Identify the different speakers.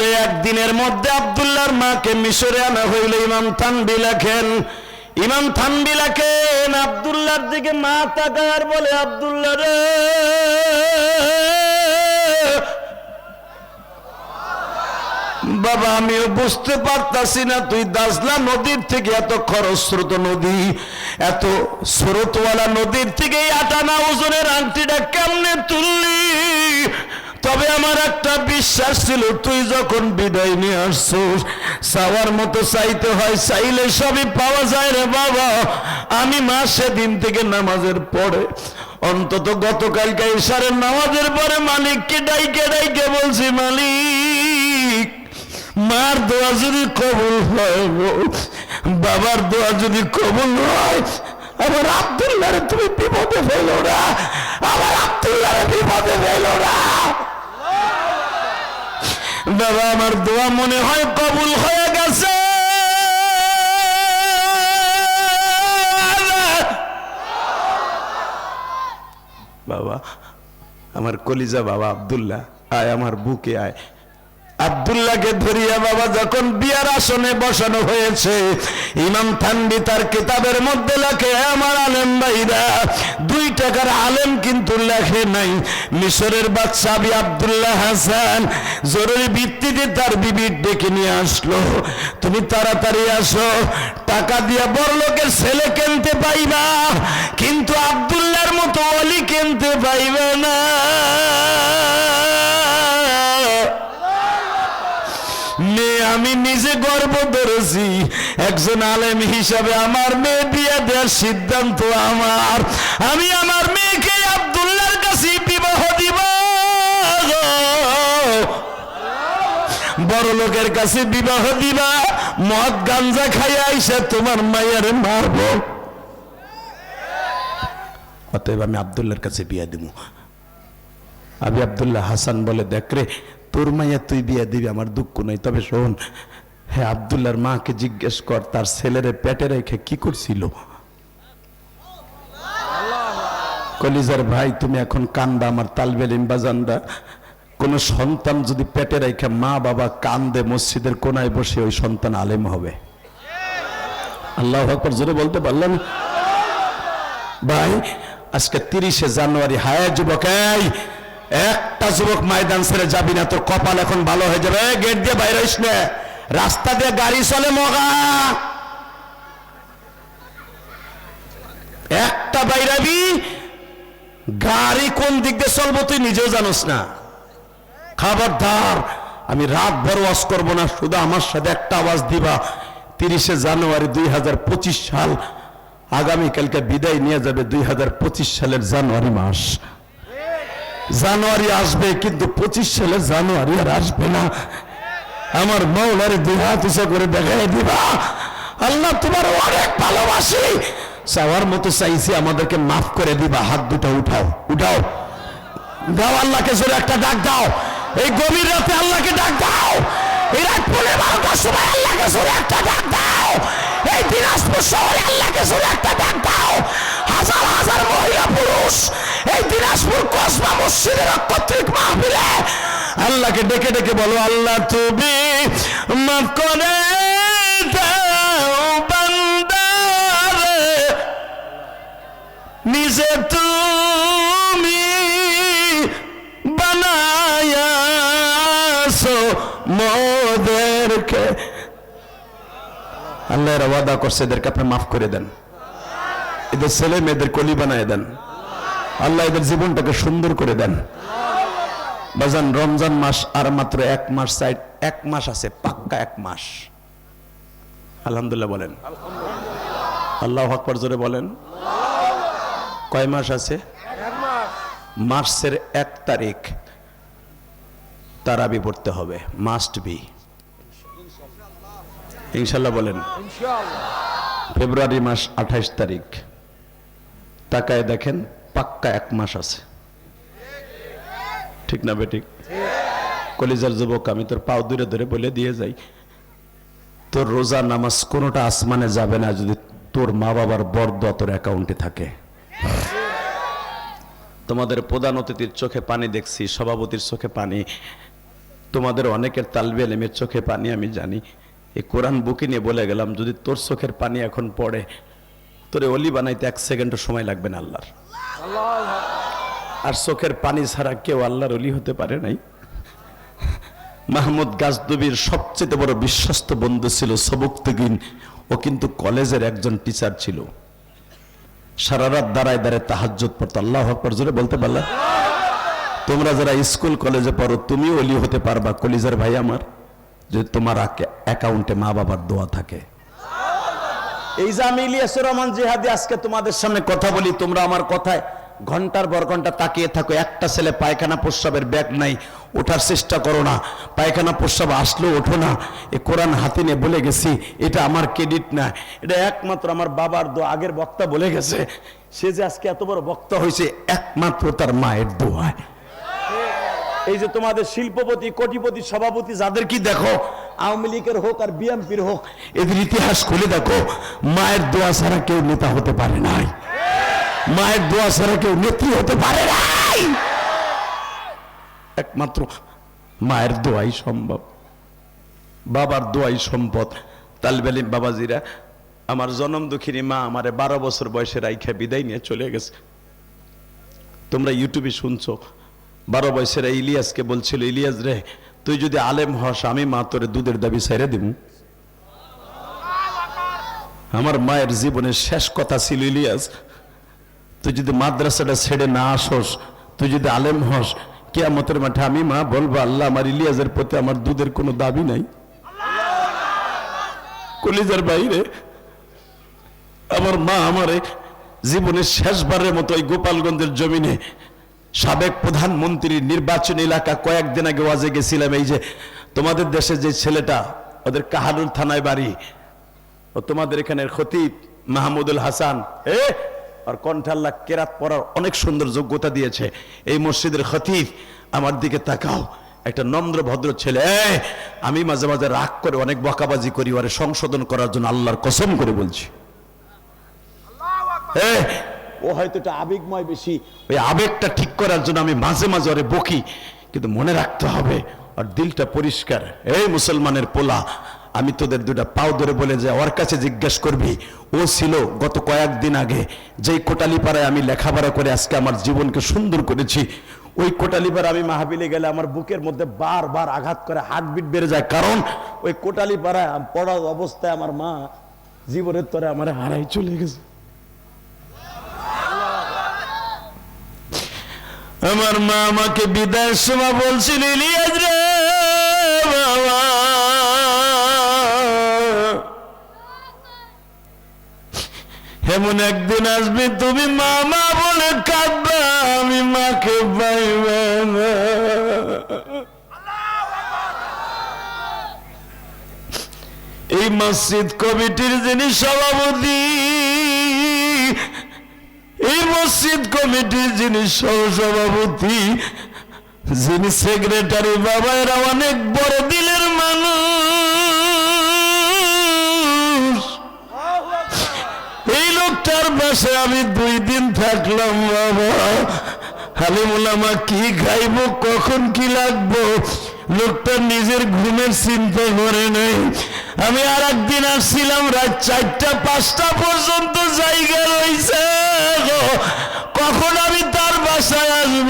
Speaker 1: রে একদিনের মধ্যে আবদুল্লাহর মাকে মিশরে আনা হইল ইমাম থানবি লেখেন, ইমাম থানবি লেখেন, আবদুল্লাহর দিকে মা তাকার বলে, আবদুল্লাহ রে, বাবা, আমিও বুঝতে পারতাছি না, তুই দাজলা নদীর থেকে এত খরস্রোত নদী, এত স্রোতওয়ালা নদীর থেকে আটানা ওজনের আংটিটা কেমনে তুললি? তবে আমার একটা বিশ্বাস ছিল, তুই যখন বিদায় নিয়ে আসছোস, চাওয়ার মতো চাইতে হয়, চাইলে সবই পাওয়া যায় রে বাবা। আমি মা সেদিন থেকে নামাজের পরে, অন্তত গতকালকে ইশারের নামাজের পরে মালিককে ডাইকে ডাইকে বলছি, মালিক, মার দোয়া যদি কবুল হয় বাবার দোয়া যদি কবুল হয়, আমার আব্দুল্লাহরে তুমি বিপদে ফেলো না, আমার আব্দুল্লাহরে বিপদে ফেলো না। বাবা আমার দোয়া মনে হয় কবুল হয়ে গেছে। বাবা, আমার কলিজা বাবা আবদুল্লাহ, আয় আমার বুকে আয়। আব্দুল্লাহকে ধরিয়া বাবা যখন বিয়ার আসনে বসানো হয়েছে, ইমাম থানবি তার কিতাবের মধ্যে লেখে আমার আলেম ভাইরা, দুই টাকার আলেম কিন্তু লেখে নাই। মিশরের বাদশা আবি আব্দুল্লাহ হাসান জরুরি ভিত্তিতে তার বিবির ডেকে নিয়ে আসলো। তুমি তাড়াতাড়ি আসো, টাকা দিয়া বড় লোকের ছেলে কিনতে পাইবা, কিন্তু আব্দুল্লাহর মতো অলি কিনতে পাইবে না। আমি নিজে গর্ব ধরেছি একজন আলেম হিসাবে আমার মেয়ে বিয়ে দেওয়ার সিদ্ধান্ত আমার। আমি আমার মেয়েকে আব্দুল্লাহর কাছে বিবাহ দিব। বড় লোকের কাছে বিবাহ দিবা। মদ, গাঞ্জা খাইয়া আইসা তোমার মায়ের মারব। অতএব আমি আবদুল্লাহর কাছে বিয়া দিব। আবি আবদুল্লাহ হাসান বলে, দেখ রে তোর মাইয়া, তুই বিয়ে দিবি, আমার দুঃখ নাই। তবে শোন হ্যাঁ আবদুল্লাহর মাকে জিজ্ঞেস কর, তার ছেলেরে পেটে রেখে কি করছিল? কলিজার ভাই, তুমি এখন কান্দা, আমার তালবেলিম বাজান্দা। কোন সন্তান যদি পেটে রেখে মা বাবা কান্দে, মসজিদের কোনায় বসে ওই সন্তান আলেম হবে। আল্লাহ আকবর, জোরে বলতে পারলাম ভাই, আজকে তিরিশে জানুয়ারি, হায় যুবক, এই! একটা যুবক ময়দান ছেড়ে যাবি না, তোর কপাল এখন ভালো হয়ে যাবে। গেট দিয়ে বাইরে হইস রাস্তা দিয়ে গাড়ি চলে মগা। একটা বাইরাবি গাড়ি কোন দিক দিয়ে চলবো তুই নিজেও জানোস না। খবরদার, আমি রাত ভর ওয়াজ করব না, শুধু আমার সাথে একটা আওয়াজ দিবা। তিরিশে জানুয়ারি দুই হাজার পঁচিশ সাল, আগামীকালকে বিদায় নিয়ে যাবে দুই হাজার পঁচিশ সালের জানুয়ারি মাস। জানুয়ারি আসবে, কিন্তু পঁচিশ সালে জানুয়ারি আর আসবে না। আমার মৌলারে দুই হাত করে দেখাই দিবা। আল্লাহ তোমার অনেক ভালোবাসি। চাওয়ার মতো চাইছি আমাদেরকে মাফ করে দিবা। হাত দুটো উঠাও উঠাও। দাও আল্লাহকে জোরে একটা ডাক দাও। এই গভীর রাতে আল্লাহকে ডাক দাও। এই রাত পৌনে বারোটার সময় আল্লাহকে জোরে একটা ডাক দাও। এই দিনাজপুর শহরে আল্লাহকে জোরে একটা ডাক দাও। হাজার হাজার মহিলা পুরুষ এই দিনাজপুর মসজিদের আল্লাহকে ডেকে ডেকে বলো, আল্লাহ তুমি মাফ করে নিজে তুমি আল্লাহ ওয়াদা করছে, এদেরকে আপনি মাফ করে দেন। এদের ছেলে মেয়েদের কলি বানায় দেন। আল্লাহ এদের জীবনটাকে সুন্দর করে দেন। বাজান রমজান মাস আর মাত্র এক মাস সাইড এক মাস আছে পাক্কা এক মাস। আলহামদুলিল্লাহ বলেন। আল্লাহ আকবর জোরে বলেন। কয় মাস আছে? মার্চের এক তারিখ তারাবি পড়তে হবে। মাস্ট বি ইনশাল্লাহ বলেন। ফেব্রুয়ারি মাস আঠাইশ তারিখ। তাকায় দেখেন পাক্কা এক মাস আছে। ঠিক না বেঠিক? কলিজার যুবক, আমি তোর পাও দূরে ধরে বলে দিয়ে যাই। তোর রোজা নামাজ কোনোটা আসমানে যাবে না যদি তোর মা বাবার বর্দ তোর অ্যাকাউন্টে থাকে। তোমাদের প্রধান অতিথির চোখে পানি দেখছি, সভাপতির চোখে পানি। তোমাদের অনেকের তালবে এলেমের চোখে পানি, আমি জানি। এই কোরআন বুকে নিয়ে বলে গেলাম, যদি তোর চোখের পানি এখন পড়ে তোরে অলি বানাইতে এক সেকেন্ডও সময় লাগবে না আল্লাহর। আর চোখের পানি ছাড়া কেউ আল্লাহর অলি হতে পারে নাই। মাহমুদ গাজদবির সবচেয়ে বড় বিশ্বস্ত বন্ধু ছিল সবুক্তগিন ও কিন্তু কলেজের একজন টিচার ছিল। সারা রাত দাঁড়ায় দাঁড়ায় তাহাজ্জুদ পড়তো। আল্লাহ আকবর, জোরে বলতে পারলা? তোমরা যারা স্কুল, কলেজে পড়ো, তুমিও অলি হতে পারবা, কলিজার ভাই আমার। যদি তোমার অ্যাকাউন্টে মা বাবার দোয়া থাকে। এই যে আমি ইলিয়াসুর রহমান জিহাদি, আজকে তোমাদের সামনে কথা বলি, তোমরা আমার কথায় ঘণ্টার পর ঘণ্টা তাকিয়ে থাকো, একটা ছেলে পায়খানা প্রস্রাবের ব্যাগ নাই, ওঠার চেষ্টা করো না। পায়খানা প্রস্রাব আসলেও ওঠো না। এ কোরআন হাতে নিয়ে বলে গেছি, এটা আমার ক্রেডিট না। এটা একমাত্র আমার বাবার দোয়া, আগের বক্তা বলে গেছে, সে যে আজকে এত বড় বক্তা হয়েছে, একমাত্র তার মায়ের দোয়ায়। এই যে তোমাদের শিল্পপতি, কোটিপতি, সভাপতি, যাদের কি দেখো আওয়ামী লীগের হোক আর বিএনপির হোক, এদের ইতিহাস খুলে দেখো, মায়ের দোয়া ছাড়া কেউ নেতা হতে পারে নাই। মায়ের দোয়া ছাড়া কেউ নেত্রী হতে পারে নাই। একমাত্র মায়ের দোয়াই সম্ভব। বাবার দোয়াই সম্পদ। তালবেলিম বাবাজিরা, আমার জনম দুঃখিনী মা আমারে বারো বছর বয়সে রাইখা বিদায় নিয়ে চলে গেছে। তোমরা ইউটিউবে শুনছো, বারো বয়সের ইলিয়াসকে বলছিল, ইলিয়াস রে তুই যদি আলেম হস, আমি মা তোরে দুধের দাবি ছেড়ে দিব আমার মায়ের জীবনের শেষ কথা ছিল, ইলিয়াস, তুই যদি মাদ্রাসাটা ছেড়ে না আসস, তুই যদি আলেম হস, কেয়ামতের মাঠে আমি মা বলব, আল্লাহ আমার ইলিয়াসের প্রতি আমার দুধের কোনো দাবি নাই। কলিজার বাইরে। আমার মা আমারে জীবনের শেষবারের মতো ওই গোপালগঞ্জের জমিনে সাবেক প্রধানমন্ত্রীর নির্বাচন এলাকা কয়েকদিন আগে ওয়াজে গেছিলাম, এই যে তোমাদের দেশে যে ছেলেটা, ওদের কাহারুল থানায় বাড়ি, ও তোমাদের এখানের খতিব মাহমুদুল হাসান, এ আর কণ্ঠাল্লা কেরাত পড়ার অনেক সুন্দর যোগ্যতা দিয়েছে। এই মসজিদের খতিব, আমার দিকে তাকাও, একটা নম্র ভদ্র ছেলে আমি মাঝে মাঝে রাগ করে অনেক বকাবাজি করি সংশোধন করার জন্য আল্লাহর কসম করে বলছি। ও হয়তো এটা আবেগময় বেশি। ওই আবেগটা ঠিক করার জন্য আমি মাঝে মাঝে ওরে বকি, কিন্তু মনে রাখতে হবে আর দিলটা পরিষ্কার। এই মুসলমানের পোলা, আমি তোদের দুটা পাও ধরে বলে যে ওর কাছে জিজ্ঞেস করবি, ও ছিল গত কয়েকদিন আগে যেই কোটালিপাড়ায় আমি লেখাপড়া করে আজকে আমার জীবনকে সুন্দর করেছি, ওই কোটালিপাড়া আমি মাহাবিলে গেলে আমার বুকের মধ্যে বারবার আঘাত করে হার্টবিট বেড়ে যায়, কারণ ওই কোটালিপাড়ায় পড়া অবস্থায় আমার মা জীবনের তরে আমার হারাই চলে গেছে। আমার মা আমাকে বিদায়ের সময় বলছিল রে, বাবা। এমন একদিন আসবে, তুমি মা মা বলে কাঁদবা, আমি মাকে পাইবে এই মসজিদ কমিটির যিনি সভাপতি এই মসজিদ কমিটির যিনি সহসভাপতি, যিনি সেক্রেটারি বাবা এরা অনেক বড় দিলের মানুষ। এই লোকটার পাশে আমি দুই দিন থাকলাম, বাবা। হালিমুলামা কি খাইবো কখন কি লাগবো? লোকটা নিজের ঘুমের চিন্তা করে নেই। আমি আর একদিন আসছিলাম রাত চারটা, পাঁচটা পর্যন্ত জায়গা রয়েছে কখন আমি তার বাসায় আসব?